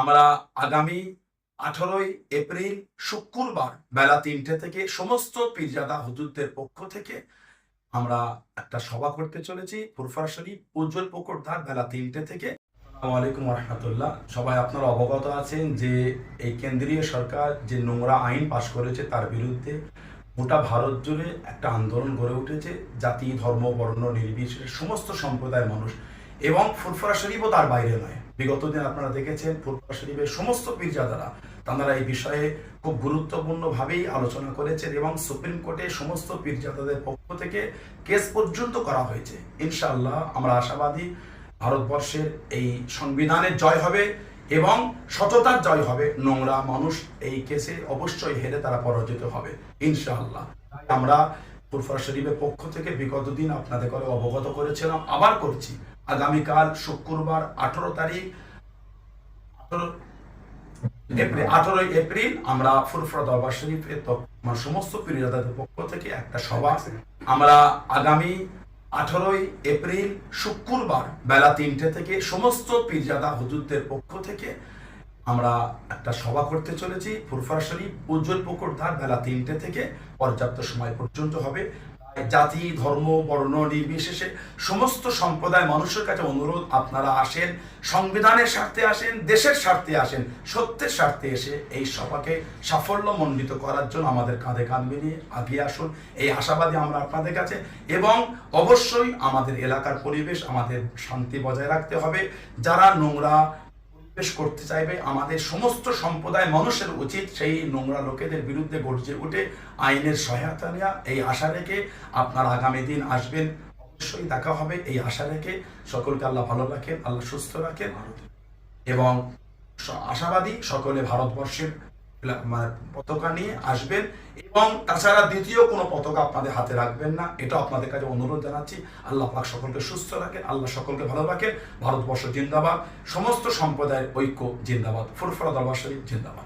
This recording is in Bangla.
আমরা আগামী আঠারোই এপ্রিল শুক্রবার বেলা তিনটে থেকে সমস্ত পীরজাদা হুজুরদের পক্ষ থেকে আমরা একটা সভা করতে চলেছি। ফুরফরা উজ্জ্বল পুকুর বেলা তিনটে থেকে। আলাইকুম রহমতুল্লাহ সবাই আপনারা অবগত আছেন যে এই কেন্দ্রীয় সরকার যে নোংরা আইন পাশ করেছে তার বিরুদ্ধে গোটা ভারত জুড়ে একটা আন্দোলন গড়ে উঠেছে। জাতি, ধর্ম, বর্ণ, নির্বিশেষে সমস্ত সম্প্রদায়ের মানুষ এবং ফুরফরা শরীফও তার বাইরে নয়। বিগত দিন আপনারা দেখেছেন, ফুরফরা শরীফের সমস্ত পীরজাদারা তারা এই বিষয়ে খুব গুরুত্বপূর্ণভাবেই আলোচনা করেছেন এবং সুপ্রিম কোর্টে সমস্ত পীরজাদাদের পক্ষ থেকে কেস পর্যন্ত করা হয়েছে। ইনশাআল্লাহ আমরা আশাবাদী ভারতবর্ষের এই সংবিধানের জয় হবে এবং সততার জয় হবে। নোংরা মানুষ এই কেসে অবশ্যই হেরে তারা পরাজিত হবে, ইনশাআল্লাহ। আমরা ফুরফরা শরীফের পক্ষ থেকে বিগত দিন আপনাদের করে অবগত করেছিলাম, আবার করছি। আগামীকাল শুক্রবার আঠারো তারিখ এপ্রিল এপ্রিল আমরা দরবার শরীফের মানে সমস্ত পীরজাদাদের পক্ষ থেকে একটা সভা আমরা আগামী আঠারোই এপ্রিল শুক্রবার বেলা তিনটে থেকে সমস্ত পীরজাদা হুজুরদের পক্ষ থেকে আমরা একটা সভা করতে চলেছি। ফুরফরা শরীফ উজ্জ্বল পুকুর ধার বেলা তিনটে থেকে পর্যাপ্ত সময় পর্যন্ত হবে। জাতি, ধর্ম, বর্ণ, নির্বিশেষে সমস্ত সম্প্রদায় মানুষের কাছে অনুরোধ, আপনারা আসেন, সংবিধানের স্বার্থে আসেন, দেশের স্বার্থে আসেন, সত্যের স্বার্থে এসে এই সভাকে সাফল্য সাফল্যমণ্ডিত করার জন্য আমাদের কাঁধে কাঁধ মিলিয়ে আগিয়ে আসুন। এই আশাবাদী আমরা আপনাদের কাছে। এবং অবশ্যই আমাদের এলাকার পরিবেশ, আমাদের শান্তি বজায় রাখতে হবে। যারা নোংরা পরিবেশ করতে চাইবে। আমাদের সমস্ত সম্প্রদায় মানুষের উচিত সেই নোংরা লোকেদের বিরুদ্ধে গর্জে উঠে আইনের সহায়তা নেওয়া। এই আশা রেখে আপনার আগামী দিন আসবেন। অবশ্যই দেখা হবে এই আশা রেখে। সকলকে আল্লাহ ভালো রাখেন আল্লাহ সুস্থ রাখেন। এবং আশাবাদী সকলে ভারতবর্ষের পতাকা নিয়ে আসবেন এবং তাছাড়া দ্বিতীয় কোনো পতাকা আপনাদের হাতে রাখবেন না। এটা আপনাদের কাছে অনুরোধ জানাচ্ছি। আল্লাহ পাক সকলকে সুস্থ রাখেন, আল্লাহ সকলকে ভালো রাখেন। ভারতবর্ষ জিন্দাবাদ। সমস্ত সম্প্রদায়ের ঐক্য জিন্দাবাদ। ফুরফুরা দরবার শরীফ জিন্দাবাদ।